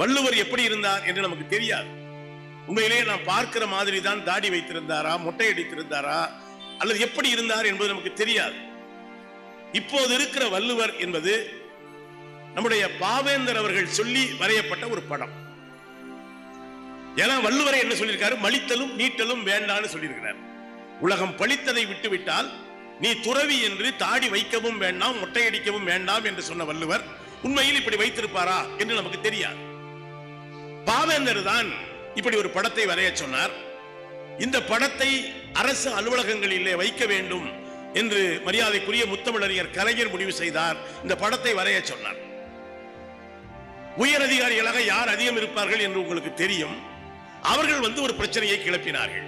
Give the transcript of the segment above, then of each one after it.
வள்ளுவர் எப்படி இருந்தார் என்று நமக்கு தெரியாது. உண்மையிலேயே நாம் பார்க்கிற மாதிரி தான் தாடி வைத்திருந்தாரா மொட்டை அடித்திருந்தாரா அல்லது எப்படி இருந்தார் என்பது நமக்கு தெரியாது. இப்போது இருக்கிற வள்ளுவர் என்பது நம்முடைய பாவேந்தர் அவர்கள் சொல்லி வரையப்பட்ட ஒரு படம். ஏன்னா வள்ளுவரை என்ன சொல்லியிருக்காரு? மலித்தலும் நீட்டலும் வேண்டான்னு சொல்லியிருக்கிறார். உலகம் பழித்ததை விட்டுவிட்டால் நீ துறவி என்று தாடி வைக்கவும் வேண்டாம் மொட்டையடிக்கவும் வேண்டாம் என்று சொன்ன வள்ளுவர் உண்மையில் இப்படி வைத்திருப்பாரா என்று நமக்கு தெரியாது. பாவேந்தர் தான் இப்படி ஒரு படத்தை வரைய சொன்னார். இந்த படத்தை அரசு அலுவலகங்களிலே வைக்க வேண்டும் என்று மரியாதைக்குரிய முத்தமிழறிஞர் கலைஞர் முடிவு செய்தார். இந்த படத்தை வரைய சொன்னார். உயர் அதிகாரிகளாக யார் அதிகம் இருப்பார்கள் என்று உங்களுக்கு தெரியும். அவர்கள் வந்து ஒரு பிரச்சனையை கிளப்பினார்கள்.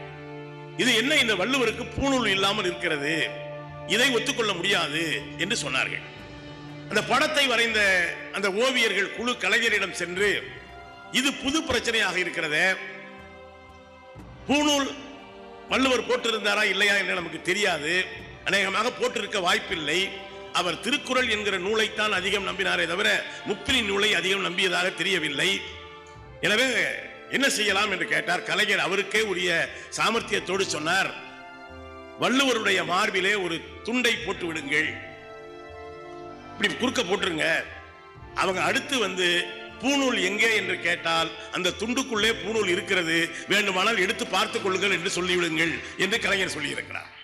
இது என்ன இந்த வள்ளுவருக்கு பூணூல் இல்லாமல் இருக்கிறது? இதை ஒத்துக்கொள்ள முடியாது என்று சொன்னார்கள். அந்த படத்தை வரைந்த அந்த ஓவியர்கள் குழு கலைஞரிடம் சென்று இது புது பிரச்சனையாக இருக்கிறது. பூநூல் வள்ளுவர் போட்டிருந்தாரா இல்லையா என்று நமக்கு தெரியாது. அநேகமாக போட்டிருக்க வாய்ப்பில்லை. அவர் திருக்குறள் என்கிற நூலைத்தான் அதிகம் நம்பினாரே தவிர முப்பிலி நூலை அதிகம் நம்பியதாக தெரியவில்லை. எனவே என்ன செய்யலாம் என்று கேட்டார். கலைஞர் அவருக்கே உரிய சாமர்த்தியத்தோடு சொன்னார். வள்ளுவருடைய மார்பிலே ஒரு துண்டை போட்டு விடுங்கள். இப்படி குறுக்க போட்டுருங்க. அவங்க அடுத்து வந்து பூநூல் எங்கே என்று கேட்டால் அந்த துண்டுக்குள்ளே பூநூல் இருக்கிறது. வேண்டுமானால் எடுத்து பார்த்துக் கொள்ளுங்கள் என்று சொல்லிவிடுங்கள் என்று கலைஞர் சொல்லியிருக்கிறார்.